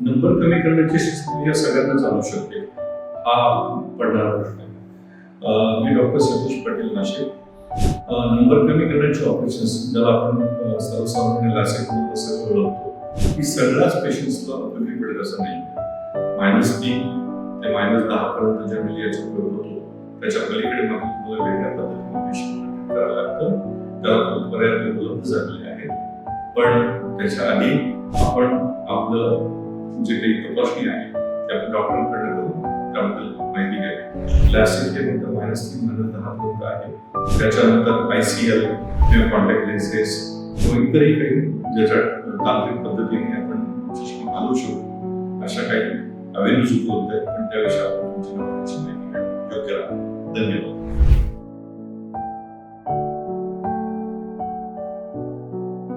Number कमी करण्याची शस्त्रक्रिया सगळ्यांना चालू शकते. हा पडणारा प्रश्न आहे. मी डॉक्टर सतीश पाटील नाशिक. नंबर कमी करण्याचे ऑपरेशन्स ज्याला आपण अं, सर्वसामान्य लासिक म्हणून असं ओळखतो ही सगळ्याच पेशंट्सला उपयोगी पडेल असं नाही. मायनस तीन ते मायनस दहा पर्यंत जनरली याचा उपयोग होतो त्याच्या पलीकडे मग तुम्हाला वेगळ्या पद्धतीने पेशंट करावं लागतं. त्याला खूप पर्याय उपलब्ध झालेले आहेत. पण त्याच्या आधी आपण आपलं जे काही तपासणी आहे ते आपण डॉक्टरांकडे करून त्याबद्दल माहिती घ्यावी क्लासिक हे म्हणतात मायनस तीन मायनस दहा पर्यंत आहे त्याच्यानंतर आय सी एल किंवा कॉन्टॅक्ट लेन्सेस किंवा इतरही काही ज्याच्यात तांत्रिक पद्धतीने आपण चष्मा घालू शकतो अशा काही अवेन्यूज उपलब्ध आहेत पण त्याविषयी आपण तुमची माहिती योग्य धन्यवाद।